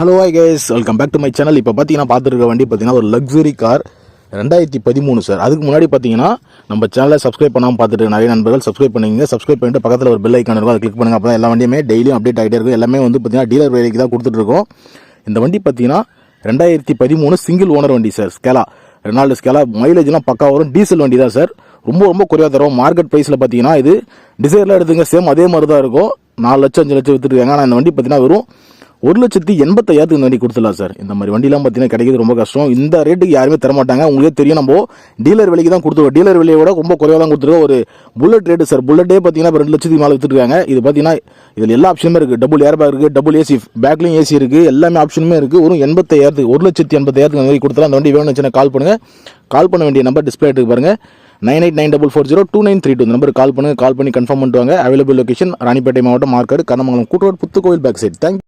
Hello I guess welcome back to my channel இப்போ பார்த்தீங்கன்னா பார்த்துருக்க வண்டி பார்த்தீங்கன்னா ஒரு லக்ஸுரி கார் ரெண்டாயிரத்தி பதிமூணு சார் அதுக்கு முன்னாடி பார்த்தீங்கன்னா நம்ம சேனலை சப்ஸ்கிரைப் பண்ணாமல் பார்த்துட்டு நிறைய நண்பர்கள் சப்ஸ்கிரைப் பண்ணிங்க சப்ஸ்கிரைப் பண்ணிட்டு பக்கத்தில் ஒரு பெல் ஐக்கான் இருக்கும். அதை கிளிக் பண்ணுங்கள் அப்போ எல்லா வண்டியுமே டெய்லியும் அப்டேட் ஆகிட்டே இருக்கும். எல்லாமே வந்து பார்த்தீங்கன்னா டீலர் வேலைக்கு தான் கொடுத்துட்ருக்கோம் இந்த வண்டி பார்த்தீங்கன்னா ரெண்டாயிரத்தி பதிமூணு சிங்கிள் ஓனர் வண்டி சார் ஸ்கேலா ரெனால்டு ஸ்கேலா மைலேஜ்லாம் பக்கா வரும். டீசல் வண்டி தான் சார் ரொம்ப ரொம்ப குறைவாக தரும். மார்க்கெட் ப்ரைஸில் பார்த்தீங்கன்னா இது டிசைரில் எடுத்துங்க. சேம் அதே மாதிரி தான் இருக்கும். நாலு லட்சம் அஞ்சு லட்சம் விற்றுருக்காங்க ஆனால் இந்த வண்டி பார்த்தீங்கன்னா வெறும் ஒரு லட்சத்தி எண்பத்தாயிரத்துக்கு இந்த வண்டி கொடுத்துடலாம் சார். இந்த மாதிரி வண்டிலாம் பார்த்தீங்கன்னா கிடைக்கிறது ரொம்ப கஷ்டம். இந்த ரேட்டுக்கு யாருமே தர மாட்டாங்க உங்களுக்கே தெரியும். நம்ம டீலர் விலைக்கு தான் கொடுத்துருவோம் டீலர் விலையை விட ரொம்ப குறைவாக தான் கொடுத்துருவோம் ஒரு புல்லட் ரேட்டு சார். புல்லட்டே பார்த்தீங்கன்னா ரெண்டு லட்சத்துக்கு மேலே வித்துருக்காங்க இது பார்த்தீங்கன்னா இதில் எல்லா ஆப்ஷனுமே இருக்குது டபுள் ஏர் பேக் இருக்குது டபுள் ஏசி பேக்லையும் ஏசி இருக்குது எல்லாமே ஆப்ஷனுமே இருக்குது ஒரு எண்பத்தையாயிரத்துக்கு ஒரு லட்சத்தி எண்பத்தாயிரத்துக்கு அந்த மாதிரி கொடுத்துலாம் அந்த வண்டி வேணும்னு வச்சுன்னா கால் பண்ணுங்கள் கால் பண்ண வேண்டிய நம்பர் டிஸ்பிளே எடுத்து பாருங்கள் nine eight nine double four zero two nine three two இந்த நம்பருக்கு கால் பண்ணுங்கள் கால் பண்ணி கன்ஃபார்ம் பண்ணிட்டு வாங்க. அவைலபிள் லொகேஷன் ராணிப்பேட்டை மாவட்டம் மார்க்கெட் கண்ணமங்கலம் கூட்டோடு புத்துக்கோயில் பேக் சைட் தேங்க்